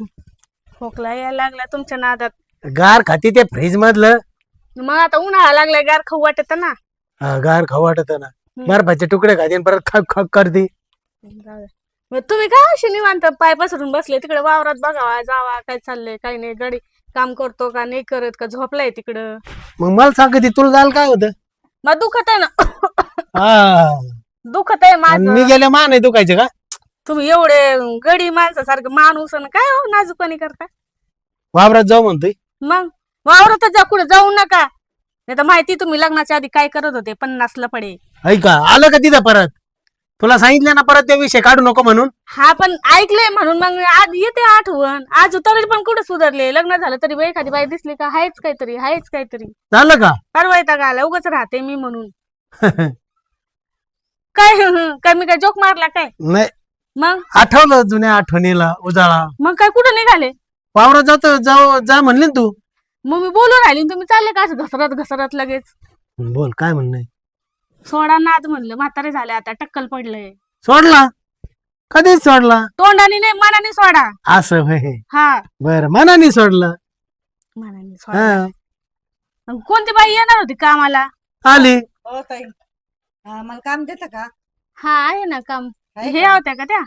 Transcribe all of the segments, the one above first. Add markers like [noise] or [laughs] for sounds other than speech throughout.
खोकला यायला लागला तुमच्या नादात. गार खाती ते फ्रीज मधलं. मग आता उन्हाळा लागलाय गार खाऊ वाटत ना? हा, गार खाऊ वाटत ना. बर्फाचे तुकडे खाते आणि परत खक खक करते. जाऊ दे. मग तुम्ही काय अशी निवांत पाय पसरून बसले? तिकडे वावरात बघावा जावा काय चाललंय काय नाही गडी काम करतो का नाही करत का झोपलाय तिकडं. मग मला सांग कधी तुला जायला काय होतं? मग दुखत आहे ना. हा. दुखत आहे आणि माझं. मी गेल्या मान आहे दुखायचे का? तुम्ही एवढे गडी माणसासारखं माणूस आणि काय हो नाजूकपणी करता? वावरात जाऊ म्हणतोय. मग? वावरात जा कुठे जाऊ नका. नाही तर माहिती तुम्ही लग्नाच्या आधी काय करत होते पन्नासला पडे. ऐका आलं का तिथं परत? तुला सांगितलं ना परत त्या विषय काढू नको म्हणून. हा पण ऐकलंय म्हणून मग आज येते आठवण. आज तरी पण कुठे सुधारले? लग्न झालं तरी बाई एखादी बाई दिसली का? हायच काहीतरी हायच काहीतरी. झालं का? परवायता का आला? उगाच राहते मी म्हणून. [laughs] काय काय मी काय जोक मारला काय? नाही मग? आठवलं जुन्या आठवणीला उजाळा. मग काय कुठं निघाले? वावरात जातो जाऊ जा म्हणले ना तू. मग मी बोलून राहिली आणि तुम्ही चालले का असं घसरत घसरत लगेच? बोल काय म्हणणं आहे? सोडा नाद म्हणलं म्हातारे झाले आता टक्कल पडलंय. सोडला? कधीच सोडला? तोंडाने नाही मनाने सोडा. असं होय. हा. बर मनाने सोडला. मनाने सोडा. हा मग कोणती बाई येणार होती कामाला? आली. हो ताई. हा, मला काम देता का? हा आहे ना काम. हे? होत्या का त्या?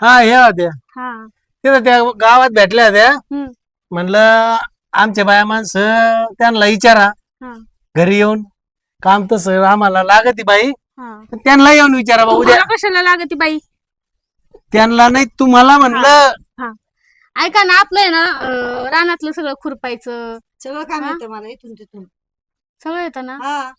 हा हे होत्या. हा. तिथं त्या गावात भेटल्या होत्या. हम्म. म्हणलं आमच्या बाया माणसं त्यांना विचारा. हा. घरी येऊन काम तसं आम्हाला लागती बाई. हा. त्यांना येऊन विचारा बा उद्या. तुम्हाला कशाला लागती बाई? त्यांना नाही तुम्हाला म्हणलं. ऐका ना आपलं आहे ना अं, रानातलं सगळं खुरपायचं. सगळं काम हा? येतं मला इथून तिथून. सगळं येतं ना? हा.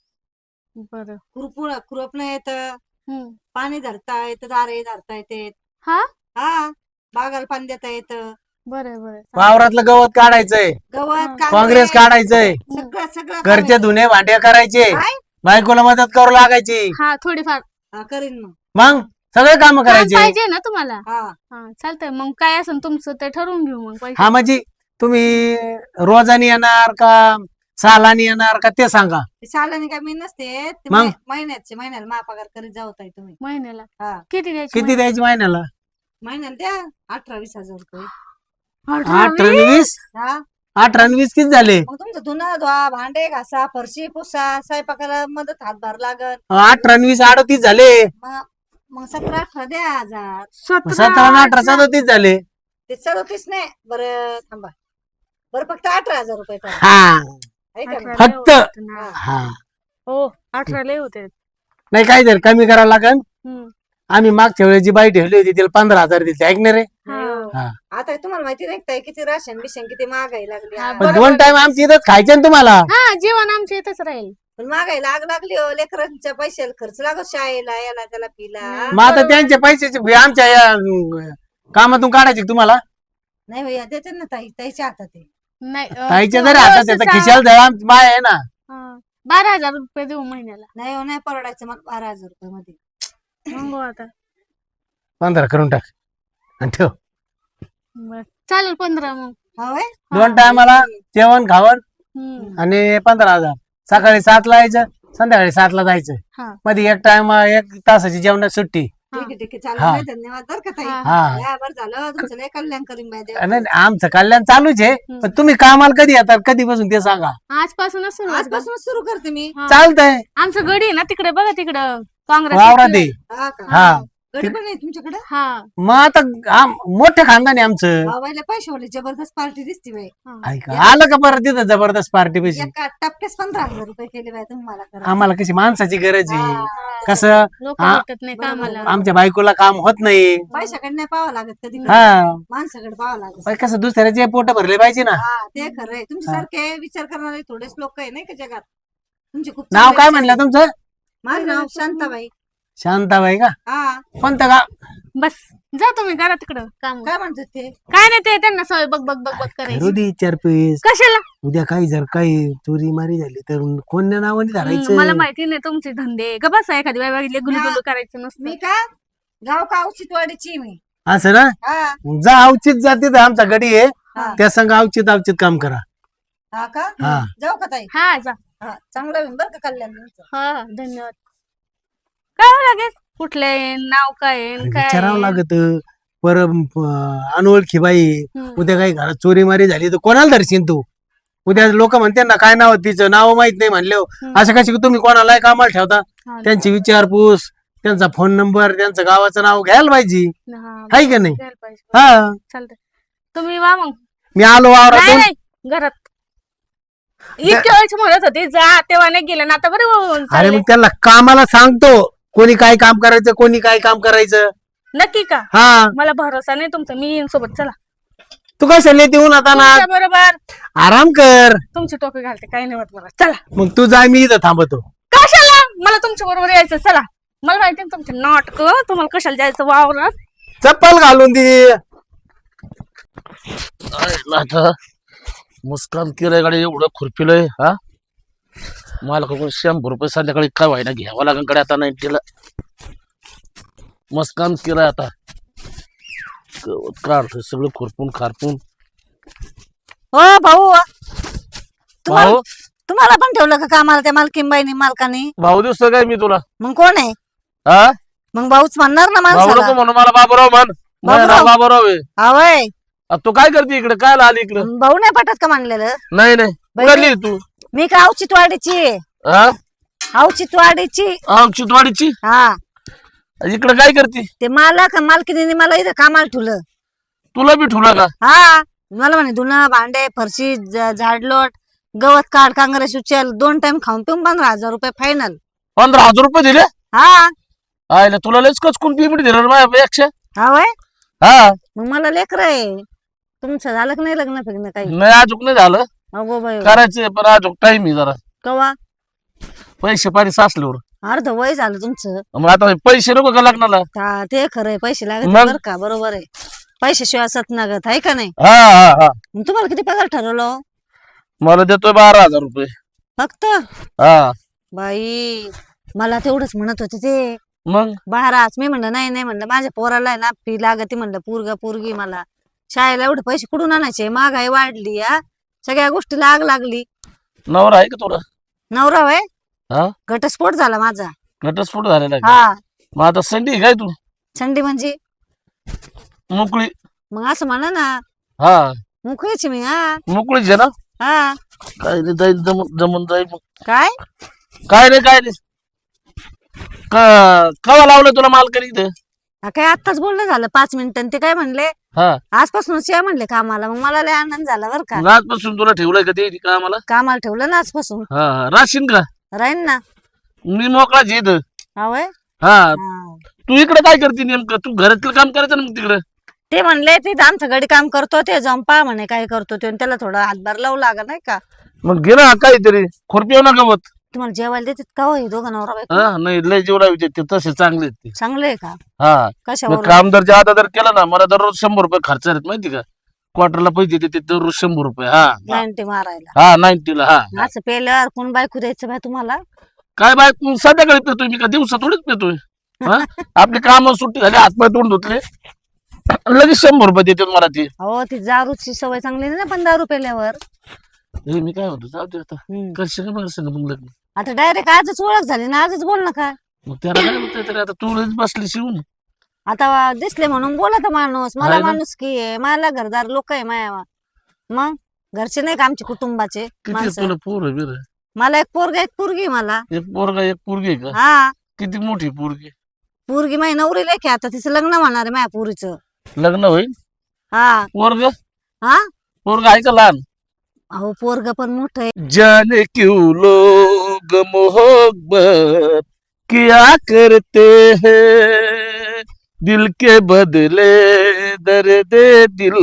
बरं. खुरपून खुरपणं येतं. हम्म. पाणी धरता येतं दारे धरता येते हा? हा बागाला पाणी देता येतं बरं बरं वावरातलं गवत काढायचंय. गवत. काँग्रेस काढायचंय. सगळं सगळं घरचे. धुणे भांडे करायचे. काय? बायकोला मदत करू लागायची. हा थोडीफार. हा, करीन मग. मग? सगळे काम काम करायचे? पाहिजे ना तुम्हाला? हा. हा चालतंय. मग काय असेल तुमचं ते ठरवून घेऊ मग पैसे. हा म्हणजे तुम्ही रोजानी येणार का? सालानी येणार का ते सांगा. ते सालानी काय मी नसते ते मग? मै- महिन्याचे महिन्याला महापगार करीत जाऊ ताई तुम्ही. महिन्याला? हा. किती द्यायचे किती द्यायची महिन्याला? महिन्याला द्या अठरा वीस हजार रुपये. अठरा, अठरा वीस? आणि वीस? हा. अठरा आणि वीस किती झाले? मग तुमचं धुणं धुवा भांडे घासा फरशी पुसा स्वयंपाकाला मदत हातभार लागल. अठरा आणि वीस अडतीस झाले. मग मग सतरा अठरा द्या हजार. सतरा, आणि अठरा. सदतीस झाले. ते सदतीस नाही बरं थांबा. बरं फक्त अठरा हजार रुपये करा. हा? फक्त. हा. हो. अठरा लय होते. नाही काय तर कमी करावं लागन? हम्म. आम्ही मागच्या वेळेस जी बाई ठेवली होती तिला पंधरा हजार दिले ऐकणार रे. हा. हा. आता तुम्हाला माहिती नाही किती राशन बिशन किती महागाई लागली हा. पण दोन. टाइम आमची इथंच खायचे ना तुम्हाला. हा जेवण आमच्या इथंच राहील. पण महागाई लाग लागली हो. लेकरांच्या पैशाला खर्च लागत शाळेला याला त्याला पिला. मग आता त्यांच्या पैशाचे आमच्या या कामातून काढायचे का तुम्हाला? नाही भैया देते ना ताई. ताईच्या हातात आहे. नाही अं, ताईच्या तुम्हाला जरी हातात असं त्याचा खिशाला जळा बाय आहे ना. हा. बारा हजार रुपये देऊ महिन्याला. नाही हो, नाही परवडायचं मग बारा हजार रुपये मध्ये मग हो आता. पंधरा करून टाक आणि ठेव. बरं. चालेल पंधरा मग. दोन टायमाला जेवण खावण हम्म. आणि पंधरा हजार. सकाळी सातला यायचं संध्याकाळी सातला जायचं. हा. मध्ये एक टाइम एक तासाची जेवणात सुट्टी. ठीक आहे ठीक आहे. चालेल हा. धन्यवाद बरं का ताई. हा. हा या बरं झालं. तुमचं लय कल्याण करीन बाय देव. नाही, नाही, आमचं कल्याण चालूच आहे पण तुम्ही कामाला कधी येतात कधीपासून ते सांगा. आजपासूनच सुरुवात करा. आजपासून सुरू करते मी. हा. चालतंय. आमचं गडी आहे ना तिकडे बघा तिकडं. काँग्रेस वावरात आहे. हा का? हा. गडी पण आहे तुमच्याकडे? हा. मग आता आम- मोठं खानदान आहे आमचं पैसे वाले जबरदस्त पार्टी दिसती बाई. हा. ऐका आलं का परत तिथं जबरदस्त पार्टी पैसे? एका टप्प्यास पंधरा हजार रुपये केले तुम्हाला करा आम्हाला कशी माणसाची गरज आहे. कसं? लोक हा. भेटत नाही कामाला आमच्या बायकोला काम होत नाही. पैशाकडे नाही पाहावं लागत कधी हा. माणसाकडे पाहावं लागत. पण कसं दुसऱ्याचे पोट भरले पाहिजे ना. हा ते खरंय तुमच्यासारखे विचार करणारे थोडेच लोक आहे नाही का जगात? तुमचे खूप नाव चांगले काय म्हणलं. तुमचं? माझं नाव शांताबाई. शांताबाई का? हा. कोणतं का बस जा तुम्ही करा तिकडं काम. काय म्हणतात ते? काय नाही ते त्यांना सवय बघ बघ बघ बघ करायची. रुदी चार पीस कशाला? उद्या काही जर काही चोरी मारी झाली तर कोणत्या नावाने हम्म, धरायचं? मला माहिती नाही तुमचे धंदे. ग बसा एखादी बाई बघितले गुलगुलू करायचं नसतं. मी का? गाव का औचितवाडीची मी? असं ना? हा. मग जा अवचित जाते तर आमचा गडी आहे. त्या संग अवचित अवचित काम करा. हा का? हा. जाऊ का ताई? हा जा. हा चांगलं होईल बरं का कल्याण. तुमचं हा, धन्यवाद. काय हो लागेल. कुठले नाव काय आहे, काय विचारावं आहे? लागत. पर अं, अनोळखी बाई. हम्म. उद्या काही घरात चोरी मारी झाली तर कोणाला धरशील तू? उद्या लोक म्हणते ना काय नाव आहे तिचं? नाव माहीत नाही म्हणले हम्म. असं कशी तुम्ही कोणाला कामाला ठेवता? हा, त्यांची विचारपूस त्यांचा फोन नंबर त्यांचं गावाचं नाव घ्यायला पाहिजे. हा, आहे का नाही? द्यायला पाहिजे. हा. चालतंय. तुम्ही वा मग. मी आलो नाही वावरातून. नाही घरात. इतक्या वेळची म्हणत होती जा तेव्हा नाही गेलं ना आता बरं अरे चालले. मग त्याला कामाला सांगतो. कोणी काय काम करायचं कोणी काय काम करायचं? नक्की का? हा. मला भरोसा नाही तुमचा मी येईन सोबत चला. तू काय सल्ले देऊन आता ना बरोबर आराम कर. तुमची टोपी घालते काही नाही होत मला. चला. मग तू जाय मी इथं थांबतो. कशाला? मला तुमच्या बरोबर यायचं चला. मला माहिती आहे तुमचे नाटक तुम्हाला कशाला जायचं वावरात? चप्पल घालून दे. आता मुस्कान केलंय गाडी एवढं खुरपिलंय हा? मला कोण शंभर रुपये संध्याकाळी काय व्हायना घ्यावं लागेल कडे आता नाईन्टीला. मस्कान केलंय आता. गवत काढतोय सगळं खुरपून खारपून. हो भाऊ. तुम्हाला भाऊ? तुम्हाला पण ठेवलं का कामाला त्या मालकीनबाईनी मालकानी? भाऊ दिसतो काय मी तुला? मग कोण आहे? हा मग भाऊच म्हणणार ना भाऊ माणसाला. म्हणून मला बाबूराव म्हण. माझं नाव बाबूराव? बाबूराव आहे. आवय तू काय करते इकडे? काय आली इकडे? भाऊ नाही पटत का म्हणलेलं नाही नाही. बाई, तू. मी का औचितवाडीची. हा औचितवाडीची चितवाडीची हा. इकडे काय करते? ते मालक मालकीने मला इथं कामाला ठेवलं. तुला बी ठुला का? हा. मला म्हणे धुणं भांडे फरशी ज- झाडलोट गवत काढ कांग्रेस उचल दोन टाइम खाऊन पिऊन पंधरा हजार रुपये फायनल पंधरा हजार रुपये दिले? हा. आयला तुला लयच कचकून पेमेंट दिलं माझ्यापेक्षा हा वय? हा. मग मला लेकर आहे. तुमचं झालं का नाही लग्न फिग्न काही? नाही अजून नाही झालं. अगो बाई. करायचे पण अजून टाइम आहे जरा. कवा? पैसे पाणी साचल्यावर. अर्ध वय झालं तुमचं. मग आता हे पैसे नको का लग्नाला? हा, ते खरंय पैसे लागत मग? बर का बरोबर आहे. पैसे शिवाय सत लागत आहे का नाही? हा हा हा. मग तुम्हाला किती पगार ठरवलं? मला देतोय बारा हजार रुपये. फक्त? हा. बाई मला तेवढंच म्हणत होते ते. मग? बाराच मी म्हणलं नाही नाही म्हणलं माझ्या पोराला आहे ना फी लागते म्हणलं पोरगा पोरगी मला. शाळेला एवढे पैसे कुठून आणायचे? महागाई वाढली हा. सगळ्या गोष्टी लाग लागली. नवरा आहे का तुला? नवरा वय हा? घटस्फोट झाला माझा. घटस्फोट झालेला आहे का? हा. मग आता संडी आहे काय तू? थंडी म्हणजे? मोकळी. मग असं म्हणा ना. हा. मुकळीची मी हा. मोकळीच आहे ना? हा. काय नाही जाईल जमून जमून जाईल मग. काय? काय नाही काय का- कवा लावलं तुला मालकरी इथे? हा, काय आत्ताच बोलणं झालं. पाच मिनिटं ते काय म्हणले? हा. आजपासूनच या म्हणले कामाला. मग मला लय आनंद झाला बरं का. मग आजपासून तुला ठेवलंय का ते का मला कामाला ठेवलं ना आजपासून. हा हा. राशीन का? राहीन ना. मी मोकळाच आहे इथं हा. तू इकडे काय करते नेमकं? तू घरातलं काम करायचं ना मग तिकडे? ते म्हणले ते आमचं गडी काम करतो ते जाऊन पहा म्हणे काय करतो ते. आणि त्याला थोडा हातभार लावू लागा नाही का? मग घे ना काहीतरी. खुरपी ना गवत. तुम्हाला जेवायला देतात का हो हे दोघं नवरा बायको? हा नाही लय जेवढा विचार ते तसे चांगले आहेत ते. चांगले आहे का? हा. मग कशावर? काम जर जादा जर केलं ना मला दररोज शंभर रुपये खर्च आहेत माहिती का? क्वार्टरला पैसे देते ते दररोज शंभर रुपये हा. नाईन्टी मारायला. हा नाईन्टीला हा. असं पेल्यावर कोण बायको द्यायचं बाय तुम्हाला? काय बाय तू संध्याकाळी पेतोय मी का दिवसा थोडीच पेतोय? हा? आपली काम सुट्टी झाली हातपाय तोंड धुतले. लगेच शंभर रुपये देते मला ते. हो ती दारूची सवय चांगली नाही ना पण दारू पेल्यावर. हे मी काय म्हणतो जाऊ दे आता. हम्म. करशील का मला मग लग्न? आता डायरेक्ट आजच ओळख झाली ना आजच बोल ना काय मग त्याला काय होतंय तरी आता तू बसली शिवून. आता दिसले म्हणून बोलत माणूस मला आहे ना? माणूस की आहे मला घरदार लोक आहे माया मग? घरचे नाही का आमचे कुटुंबाचे? किती माणसं. तुला पोर बिर? मला एक पोरगा एक पोरगी आहे मला. एक पोरगा एक पोरगी आहे का? हा. किती मोठी पोरगी? पोरगी माझी नवरी लेखे आता तिचं लग्न होणार आहे माझ्या पोरीचं. लग्न होईल? हा. पोरग? हा? पोरग आहे का लहान? अहो पोरग पण मोठं आहे. जाने क्यों लोग मोहब्बत किया करते हैं। दिल के बदले दर्द दिल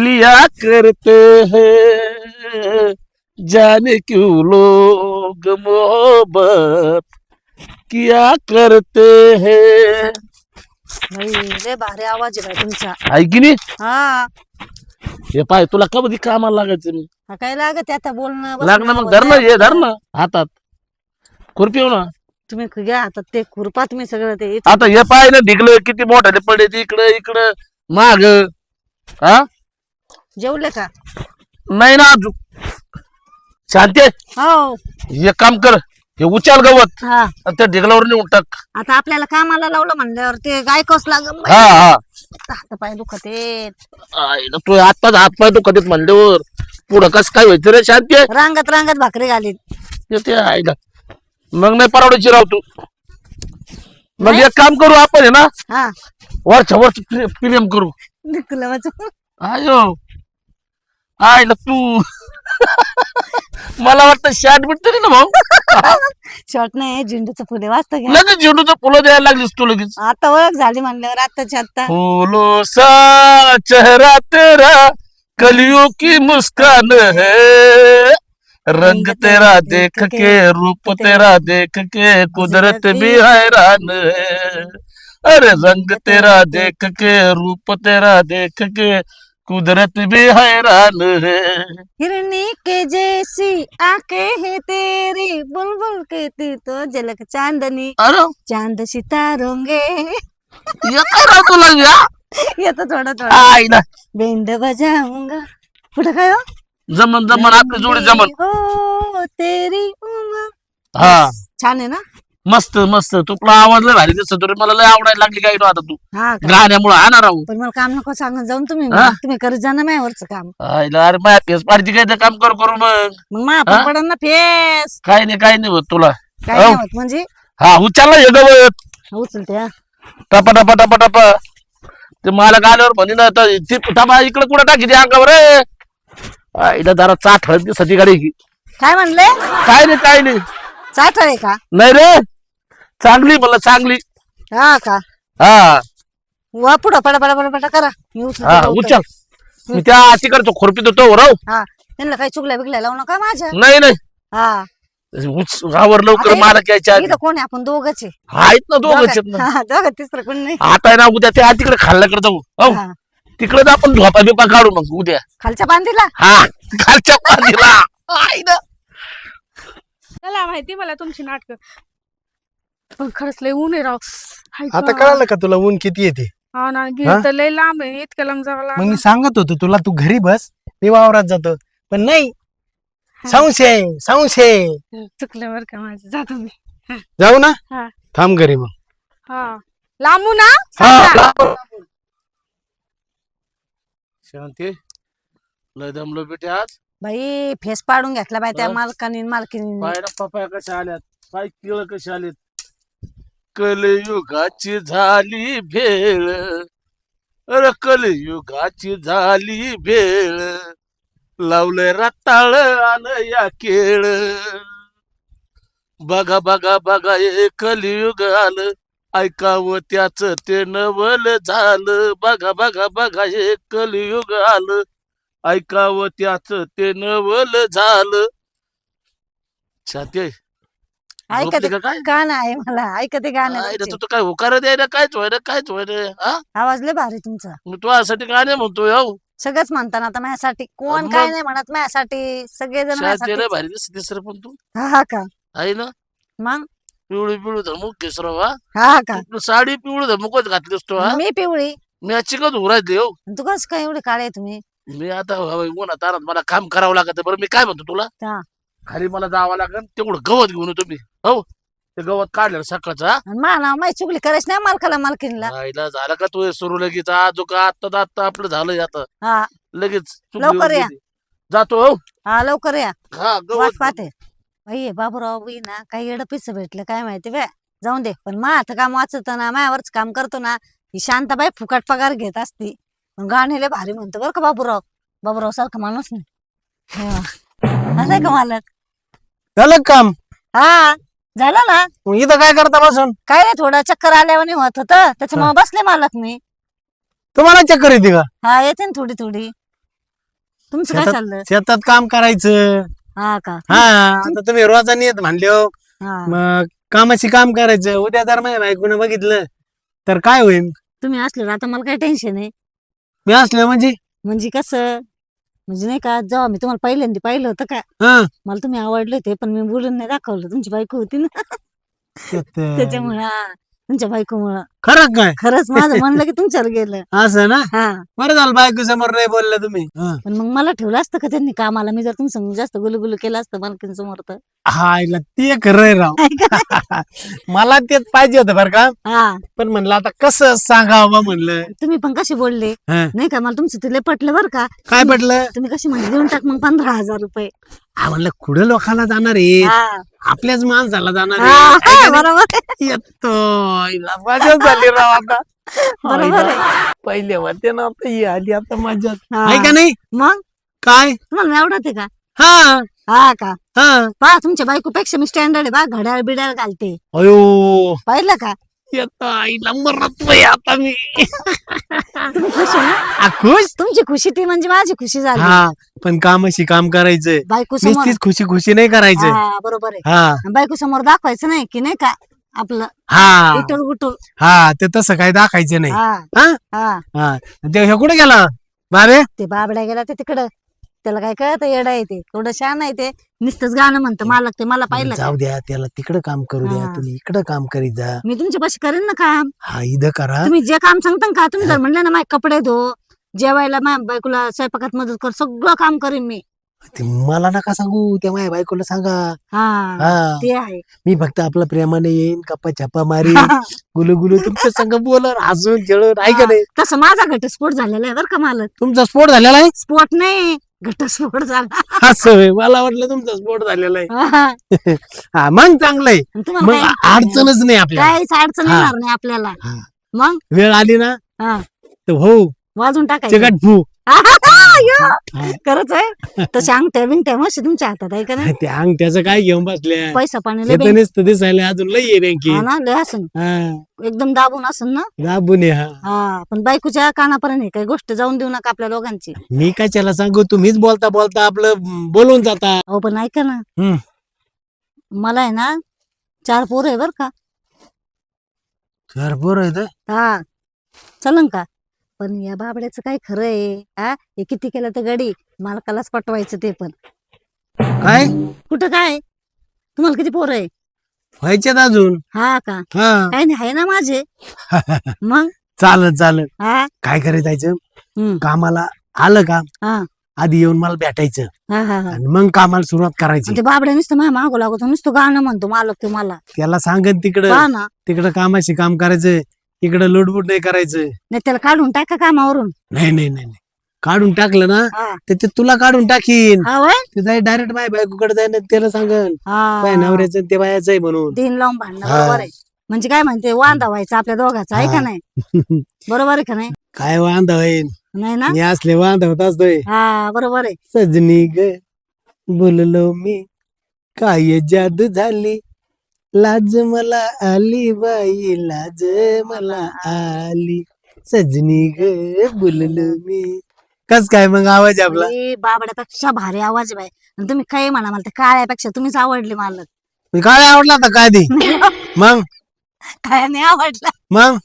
लिया करते हैं। जाने क्यों लोग मोहब्बत किया करते हैं? बाई लय भारी आवाज़ आहे बाई तुमचा। आहे की नाही? हा। हे पाय तुला कधी कामाला लागायचं मी? हा, काय लागत आहे आता? बोलणं बसणं, लागणं मग बोलणं. धर ना ये धर ना हातात. खुरपी हो ना. तुम्ही घ्या हातात ते खुरपा तुम्ही सगळं ते. आता हे पाय ना ढिकलं किती मोठाले पडे इकडं इकडं माग. हा? जेवले का? नाही ना अजून. शांती. हो. हे काम कर हे उचाल गवत. हा. आणि त्या ढिगलावर नेऊन टाक. आता आपल्याला कामाला लावलं म्हणल्यावर ते गायकोच लागत हा हा. हात पाय दुखत तू आत्ताच हात पाय दुखत आहेत म्हणल्यावर पुढं कस काय व्हायचं रे शांती? रांगत रांगत भाकरी घालीत येते आईला मग नाही परवडायची राव तू. मग एक काम करू आपण आहे ना? हा. वरच्या वरच प्रियम करू. माझं. आयो. आईला तू. मला वाटतं शर्ट बिट तरी ना भाऊ. शॉर्ट नाही झेंडूचं फुले. वाचत घ्या लगेच झेंडूचं फुलं द्यायला लागलीस तू लगेच. आता ओळख झाली म्हणल्यावर आत्ताच्या आत्ता. फूलों सा चेहरा तेरा कलियों की मुस्कान है. रंग तेरा देख के रूप तेरा देख के कुदरत भी हैरान है. अरे रंग तेरा देख के रूप तेरा देख के कुदरत भी हैरान है। हिरनी के जैसी आंखें है तेरी बुलबुल कहती तो झलक चांदनी। अरे। चांद सितारोंगे ये काय राव तुला या येतं थोडं थोडं। आई ना। बेंड बजाऊंगा। पुढे काय हो? जमन जमन आपली जोडी जमन। हो तेरी उम्र। हा। छान आहे ना? मस्त मस्त. तुला आवाज लय भारी दिसत रे मला लय आवडायला लागली काय आता तू? हा का? गाण्यामुळे ना राहू. पण मला काम नको सांगत जाऊन तुम्ही. हा? तुम्ही करत जा ना माझ्यावरचं काम. आईला अरे माझ्या फेस पाडची काय काम कर करू मग. मग मा हा? पडन ना फेस. काय नाही काय नाही होत तुला. काय हो. नाही होत म्हणजे? हा उचलला हे गवत. उचलते हा. टपा टपा टपा टपा. ते मला गाल्यावर म्हणे ना तर ती टपा इकडे कुठं टाकी ते अंगावर रे आईला जरा चाट हळद दिसती गाडी. काय म्हणले? काय नाही काय नाही. चाट आहे का? नाही रे. चांगली मला चांगली. हा का? हा. वा पुढं पडा पडा पडा पडा करा. मी उचलते हा लवकर. उचल. मी त्या तिकडचं खोरपीत होतो राव. हा. त्यांना काही चुकल्या बिकल्या लावू नका माझ्या. नाही नाही. हा. उच रावर लवकर आता मला घ्यायच्या आधी. इथं कोण आहे? आपण दोघच आहे. आहेत ना दोघं दोघं- हा, दोघं तिसरं कोण नाही. आता आहे ना उद्या त्या तिकडे खाल्ल्याकडे जाऊ. हो. हा. तिकडे आपण झोपा बिपा काढू मग उद्या. खालच्या बांधीला? हा खालच्या पाणीला [laughs] आई ना. मला माहिती मला तुमची नाटक. पण खरंच लय ऊन आहे राव. हाय आता का? कळालं का तुला ऊन किती येते हा ना हा? गिर तर लय लांब आहे इतक्या लांब जावं मग लागलं. मी सांगत होतो तुला तू घरी बस मी वावरात जातो. पण नाही. संशय संशय. चुकलं बरं का माझं. जातो मी जाऊ ना. हा. थांब घरी मग. हा. लांबू ना हा. लाव. शांती लय दमलो बेटे आज. बाई फेस पाडून घेतला बाई त्या हा? मालकानी मालकीनी पायऱ्या पपाया कशा आल्यात? पाय किळ कशा आलेत? कलयुगाची झाली भेळ. अरे कलयुगाची झाली भेळ. लावलंय रताळ आलं या केळ. बघा बघा बघा हे कलयुग आलं ऐकावं त्याच ते नवल झालं. बघा बघा बघा हे कलयुग आलं ऐकावं त्याच ते नवल झालं. छाते ऐकते झोपली का काय? गाणं आहे मला ऐकते गाणं तुमचे. तू तर काय होकार द्यायला कायच व्हायला कायच व्हायला हा? आवाज लय भारी तुमचा. मी तुझ्यासाठी गाणे म्हणतोय हो. सगळंच म्हणताना आता माझ्यासाठी. कोण मग? काय नाही म्हणत माझ्यासाठी सगळेजण माझ्यासाठी. भारी दिसत तिसरं पण तू. हा हा का? आहे ना? मग? पिवळी पिवळी धमक केसराव हा हा का? तू साडी पिवळी धमकच घातली असतो हा? मी पिवळी. मी चिकत उरायले हो? आणि तू कसं काय एवढे काळे तुम्ही? मी आता उन्हा तारात मला काम करावं लागत. बरं मी काय म्हणतो तुला? हा. खाली मला जावं लागेल तेवढं गवत घेऊन येतो मी. हो? ते गवत काढलं सकाळचं हा? आणि मा ना माही चुकली करायची नाही मालकाला मालकीनला. आईला झालं का तू हे सुरू लगेच आजो का आता आता आपलं झालं आता. हा. लगेच चुकली लवकर या. जातो हो? हा लवकर या. हा वाट गवत पाहते. बाई बाबूराव बाई ना काही एवढं पिस भेटलं काय माहिती बे. जाऊन दे. पण मा आता काम वाचत ना मायावरच काम करतो ना ही शांताबाई फुकट पगार घेत असती. पण गाणेले भारी म्हणतो बरं का बाबूराव. बाबूराव सारखं माणूस नाही. हा. असं का मालक झालं का काम? हा झालं ना. मग इथं काय करता बसून? काय नाही थोडं चक्कर आल्यावर होत होतं. त्याच्यामुळे बसले मालक मी. तुम्हाला चक्कर येते का? हा येते ना थोडी थोडी. तुमचं काय शेतात- चाललं शेतात काम करायचं. हा का? हा आता तुम्ही रोजानी येत म्हणले हो. हा मग कामाशी काम करायचं. उद्या जर माझ्या बायकोनं बघितलं तर काय होईल तुम्ही असले आता मला काही टेन्शन आहे. मी असलं म्हणजे? म्हणजे कसं? म्हणजे नाही का जेव्हा मी तुम्हाला पहिल्यांदा पाहिलं होतं का हा. मला तुम्ही आवडले होते पण मी बोलून नाही दाखवलं तुमची बायको होती ना. त्याच्यामुळे हा. तुमच्या बायकोमुळं. खरं काय? खरंच माझं [laughs] म्हणलं की तुमच्यावर गेलं. असं ना? हा. बरं झालं बायको समोर नाही बोलला तुम्ही. हा. पण मग मला ठेवलं असतं का त्यांनी कामाला? मी जर तुमचं जास्त गुलगुलू केलं असतं मालकीन समोर तर. हा इला ते खरंय राव. [laughs] मला तेच पाहिजे होतं बरं का? हा. पण म्हणलं आता कसं सांगावं म्हणलं? तुम्ही पण कशी बोलले? हा. नाही का? मला तुमचं तिला पटलं बरं का? काय पटलं? तुम्ही कशी म्हणजे देऊन टाक मग पंधरा हजार रुपये. हा म्हणलं कुठं लोकांना जाणार आहे हा. आपल्याच माणसाला जाणार हा, आहे. हा, है? बरोबर. आहे. येतो हिला मजाच झाली राव आता. [laughs] बरोबर आहे. हिला पहिले होते ना आता ही आली आता मजाच. हा. आहे का नाही? मग? काय? तुम्हाला आवडत आहे का? हा. हा का? हा. पहा तुमच्या बायकोपेक्षा मी स्टँडर्ड आहे बा घड्याळ बिड्याळ घालते. अयो. पाहिलं का? आईला मरतोय आता मी. तुम्ही खुश आहे ना? आ, खुश? तुमची खुशी ती म्हणजे माझी खुशी झाली. हा पण कामाशी काम करायचं बायको समोर. नुसतीच खुशी खुशी नाही करायचं हा बरोबर आहे. हा. बायको समोर दाखवायचं नाही की नाही का आपलं? हा. उठून उठून. हा ते तसं काय दाखायचं नाही. हा. हा? हा. हा. ते हे कुठे गेला? बाबे? ते बाबड्या गेला ते तिकडं. त्याला काय कळत येडा येते थोडं छान आहे ते. नुसतंच गाणं म्हणतं मालक ते मला पाहिलं का? जाऊ द्या त्याला तिकडं काम करू द्या हा. तुम्ही इकडं काम करीत जा. मी तुमच्या पाशी करेन ना काम? हा इथं करा. तुम्ही जे काम सांगता ना का तुम्ही जर म्हणले ना माझे कपडे धो जेवायला माझ्या बायकोला स्वयंपाकात मदत कर सगळं काम करीन मी. ते मला नका सांगू त्या माझ्या बायकोला सांगा. हा हा. ते आहे. मी फक्त आपलं प्रेमाने येईन गप्पा छप्पा मारी गुलू गुलू तुमच्या संग बोलर हसून खेळून ऐका नाही. तसं माझा घटस्फोट झालेला आहे बरं का मालक. तुमचा स्फोट झालेला आहे? स्फोट नाही. घटस्फोट झाला असं होय. मला वाटलं तुमचा स्फोट झालेला आहे हा. [laughs] हा मग चांगलंय आणि तुम्हाला मग काय- अडचणच नाही आपल्याला काहीच अडचण हा. येणार नाही आपल्याला हा. मग वेळ आली ना हा. तर हो वाजून टाकायचं चिकट फू हा. खरंच आहे. तशा अंगठ्या बिंगठ्या मस्त तुमच्या हातात आहे का नाही? ते अंगठ्याचं काय घेऊन बसल्या? पैसा पाणी लय हे बँक- नुसतं दिसायला अजून लई आहे हा बँकेत ना लय असन हा. एकदम दाबून असन ना? दाबून आहे, हा. हा पण बायकोच्या कानापर्यंत हे काही गोष्ट जाऊन देऊ नका आपल्या दोघांची. मी काय त्याला सांगू? तुम्हीच बोलता बोलता आपलं म, बोलून जाता. अहो पण ऐका ना. हम्म. मला आहे ना चार पोर आहे बर का. सर बरं आहे हा. चलन का? पण या बाबड्याचं काय खरं आहे? हा हे किती केलं तर गडी? मालकालाच पटवायचं ते पण. काय? कुठं काय? तुम्हाला किती पोर आहे? व्हायच्यात अजून. हा का? हा. काय नाही आहे ना माझे. [laughs] मग? चालत चालत. हा? काय करायचं हम्म. कामाला आलं का? हा. आधी येऊन मला भेटायचं. हा हा हा. आणि मग कामाला सुरुवात करायची. ते बाबड्या नुसतं माझ्या मागो लागतो नुसतं गाणं म्हणतो मालक ते मला. त्याला सांगन तिकडं. पहा ना? तिकडं कामाशी काम करायचं. इकडं लुडबुड नाही करायचं नाही त्याला काढून टाका कामावरून? नाही नाही नाही नाही. काढून टाकलं ना हा. तर ते तुला काढून टाकीन. हा वय ते जाय डायरेक्ट माझ्या बायकोकडे जाईन आणि त्याला सांगन. बाय हा नवऱ्याचं आणि ते बायाचं आहे म्हणून. दिन लावून भांडणं हा. बरोबर आहे. म्हणजे काय म्हणते वांदा व्हायचा आपल्या दोघाचा आहे का हा. नाही? [laughs] बरोबर आहे का नाही? काय वांदा होईन? नाही ना? मी असले वांदा होत असतोय. हा बरोबर आहे. सजनी ग बोललो मी काय जादू झाली? लाज मला आली बाई लाज मला आली. सजनी ग बोललो मी. कस काय मग आवाज आपला? बाबड्यापेक्षा भारी आवाज आहे बाई. आणि तुम्ही काही म्हणा मला ते काळ्यापेक्षा तुम्हीच आवडले मला. मी काय आवडला आता काय दी मग? काय नाही आवडला. मग?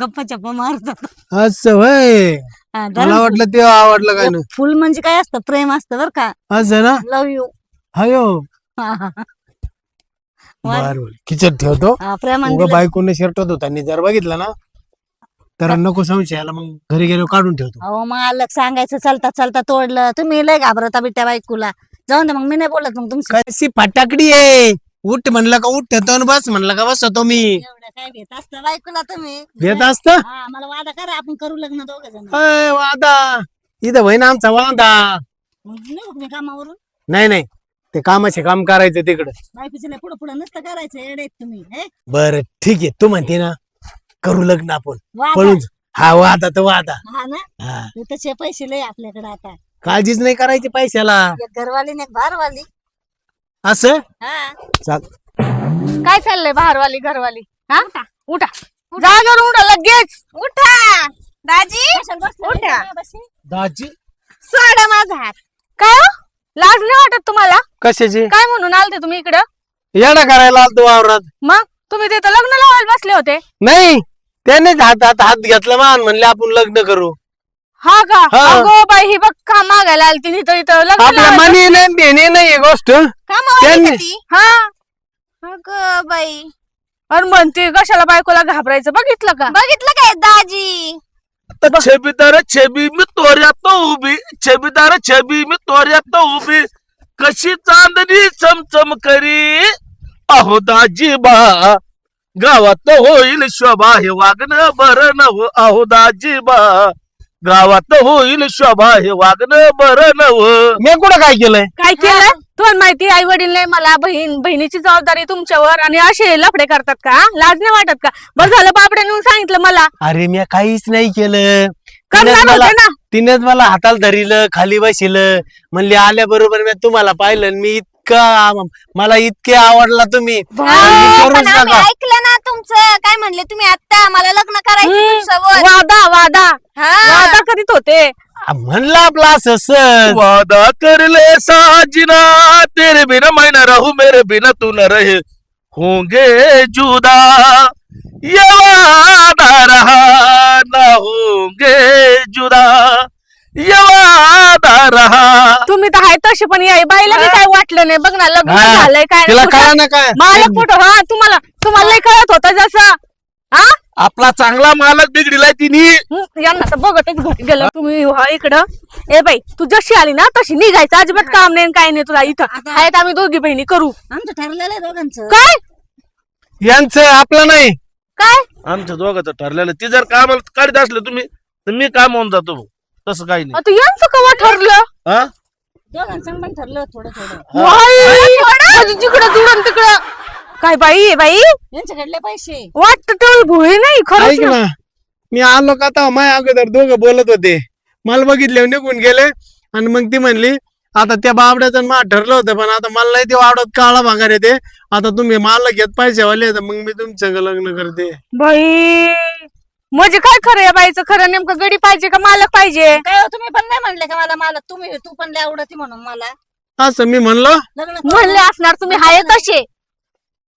गप्पा चप्पा मारतात असं होय. हा, मला. वाटलं ते आवडलं काय ना फुल म्हणजे काय असतं? प्रेम असतं बर का. असं ना? लव यू हयो. वा- बर बर. खिचत ठेवतो. प्रेमान उगा बायकोने शर्ट होता जर बघितलं ना तर नको संशयाला मग घरी गेलो काढून ठेवतो. अहो मालक सांगायचं चालता चालता तोडलं. तुम्ही लय घाबरता बिट्या बायकोला. जाऊन दे मग मी नाही बोलत मग तुमचं. कशी फटाकडी आहे? उठ म्हणलं का उठतो आणि बस म्हणलं का बसतो मी. एवढं काय भेट असतं बायकोला तुम्ही? घेत असत? हा मला वादा करा आपण करू लग्न दोघं जण. वादा. इथं होईन आमचा वादा. मग निघू का मी कामावरून? नाही नाही. ते कामाचे काम करायचं तिकडं. बायकोच्या पुढे पुढे नसतं करायचं आहेत तुम्ही हे? बर ठीक आहे तू म्हणते ना करू लग्न आपण. वादा. पळून हा वादा तर वादा. हा ना? हा. तसे पैसे लय आपल्याकडे आता. काळजीच नाही करायची पैशाला. एक घरवाली एक बारवाली असं? हा. चाल. काय चाललंय बाहेरवाली घरवाली? हा? उठा. जागेवर उठा लगेच. उठा. दाजी कशाला बसले? उठा. दाजी? सोडा माझा हात. काय हो? लाज नाही वाटत तुम्हाला? कशाची? काय म्हणून आलते तुम्ही इकडं? येडा करायला आलतो वावरात. मग? तुम्ही तिथं लग्न लावायला बसले होते? नाही त्यानेच हातात हात घेतला मान म्हणले आपण लग्न करू. हा का? हा. अगो बाई ही बघ का मागायला आलती तिथं इथं लग्न आपल्या लावायला मनी नाही देणे नाही ही गोष्ट. का त्यांनी-? हा. अगं बाई. आणि म्हणते कशाला बायकोला घाबरायचं? बघितलं का? बघितलं काय दाजी? तर छबीदार छबी मी तोऱ्यात उभी. छबीदार छबी मी तोऱ्यात उभी. कशी चांदणी चमचम करी? अहो दाजीबा गावात होईल शोभा हे वागणं बरं नव अहो दाजीबा गावात होईल शोभा हे वागणं बरं नव मी कुठं काय केलंय? काय केलं तुम्हाला माहिती आई वडील नाही मला बहीण बहिणीची जबाबदारी तुमच्यावर आणि असे लफडे करतात का? लाज नाही वाटत का? बरं झालं बापड्याने येऊन सांगितलं मला. अरे मी काहीच नाही केलं. तिनेच मला होते ना. तिनेच मला हाताला धरिलं खाली बसिलं. म्हणले आल्या बरोबर मी तुम्हाला पाहिलं आणि मी इतका मला इतके आवडला तुम्ही. पण आम्ही नका. ऐकलं ना तुमचं. काय म्हणले तुम्ही आता मला लग्न करायचं. वादा वादा. हा. वादा करीत होते. म्हणलं आपलं असं सहज. वादा कर ले साजना. तेरे बिना मैं न रहूं मेरे बिना तू न रहे होंगे जुदा. ये वादा रहा न होंगे जुदा. ये वादा रहा तुम्ही तर आहे तसे पण या बाईला बी काय वाटलं नाही. बघ ना लग्न हा, झालंय काय तिला नाही. कळा ना काय? मला फोटो हा तुम्हाला तुम्हाला लय कळत होतं जसं. हा? आपला चांगला मालक बिघडिलाय तिने. हं, यांना तर बघतच घरी गेलं. तुम्ही व्हा इकडं. ए बाई तू जशी आली ना तशी निघायचं. अजिबात काम नाही आणि काय नाही तुला इथं. आहेत आम्ही दोघी बहिणी करू. आमचं ठरलेलं आहे दोघांचं. काय? यांचं आपलं नाही. काय? आमच्या दोघांचं ठरलेलं ते जर कामाला काढत असलं तुम्ही तर मी काम होऊन जातो भाऊ. तसं काही नाही. आता यांचं कवा ठरलं? हा? दोघांचं पण ठरलं थोडं थोडं. वाई, माझी जिकडं जुडून तिकडं. काय बाई आहे बाई? यांच्याकडले पैसे. वाटत तेवढी भोळी नाही ऐक ना. ना मी आलो का आता माय अगोदर दोघं बोलत होते. मला बघितले निघून गेले आणि मग ती म्हणली आता त्या बाबड्याचं मा ठरलं होतं पण आता मला नाही ते वावडत काळा भागार येते. आता तुम्ही मला घेत पैसेवाले तर मग मी तुमच्या लग्न करते. बाई म्हणजे काय खरं या बाईचं? खरं नेमकं गडी पाहिजे का मालक पाहिजे? काय हो, तुम्ही पण नाही म्हणले का मला मला तुम्ही तू पण लय आवडती म्हणून मला. असं मी म्हणलो? लग्न. म्हणले असणार तुम्ही हाय तसे.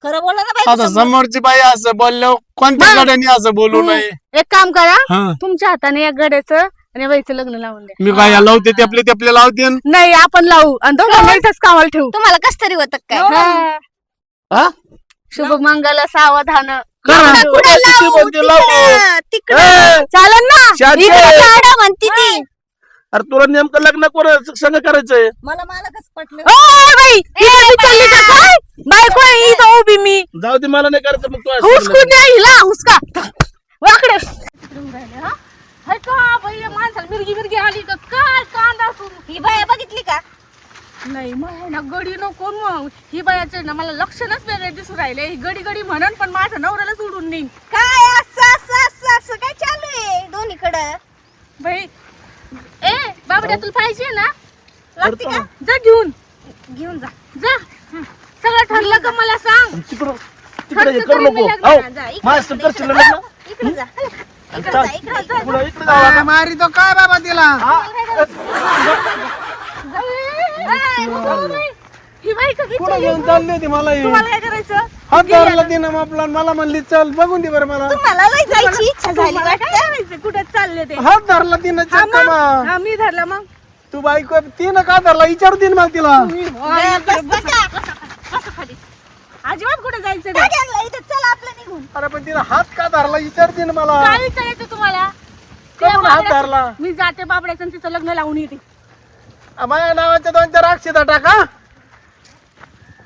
खरं बोला ना आता समोरची बाई असं बोललो कोणत्या? गाड्याने असं बोलू. नये? एक काम करा हा. तुमच्या हाताने या गड्याचं आणि या बाईचं लग्न लावून द्या. मी काय लावते ते आपले ते आपले लावते? नाही आपण लावू आणि दोघांना इथंच कामाला ठेवू. तुम्हाला कस तरी होत काय? हा. हा? शुभ मंगल सावधान. करा. किती लावू? तिकडं, चालन ना. शांती. इकडं गाडा म्हणती ती. अरे तुला नेमकं लग्न कोण संग करायचंय? मला मालकच पटलं. ओ बाई इथं बी चालली का काय? बायको आहे इथं उभी मी. जाऊ दे मला नाही करायचं मग तू असं हुसकून द्या हिला हुसका. वाकडे. हाय का बाई या माणसाला मिरगी मिरगी आली का काय कांदा ही बाया बघितली का? नाही मग ना गडी नको मग. ही बायाचे ना मला लक्षणच वेगळे दिसून राहिले. ही गडी गडी म्हणन पण माझ्या नवऱ्याला सोडून नेईन. काय असं असं असं असं? काय चालू आहे दोन्हीकडं? बाई ए बाबड्या तुला पाहिजे ना? लागते का? जा घेऊन. घेऊन जा. जा. हं. सगळं ठरलं का मला सांग? तिकडं तिकडे हे खर्च करू करीन मी नको. लग्नाला. जा, इकडे, माझ्या इकडे, करशील लग्न इकडे जा. इकडे चाल. जा इकडे जा. पुढं इकडे जाऊ आता. मारी तो काय बाबा तिला? ही. कुठं घेऊन चालली होती मला ही? तुम्हाला काय करायचं? हात धरला तिनं आपला मला म्हणली चल बघून दे बरं मला. तुम्हाला लय जायची इच्छा झाली तुम्हाला काय वाटतं करायचं? कुठे चालले ते? हात धरला तिनं हा चक्का मग. मा. हा, मी धरला मग. तू बायको तिनं का धरला? विचारू दे ना मग तिला. बस. बसा. असं खाली. अजिबात कुठे जायचं काय नाही. आणलं इथं चला आपलं निघून. अरे पण तिनं हात का धरला? विचार दे ना मला. काय विचारायचं तुम्हाला? हात बाबड्याचं- धरला? मी जाते बाबड्याचं आणि तिचं लग्न लावून येते. माझ्या नावाच्या दोन चार अक्षता टाका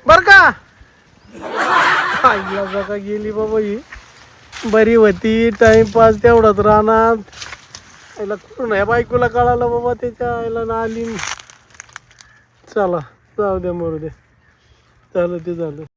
बर का? आईला बघा गेली बाबा ही. बरी होती टाइमपास तेवढाच राहणार आईला कुठून आहे बायकोला कळालं बाबा त्याच्या आईला ना आली. चला जाऊ द्या मरू दे झालं ते झालं.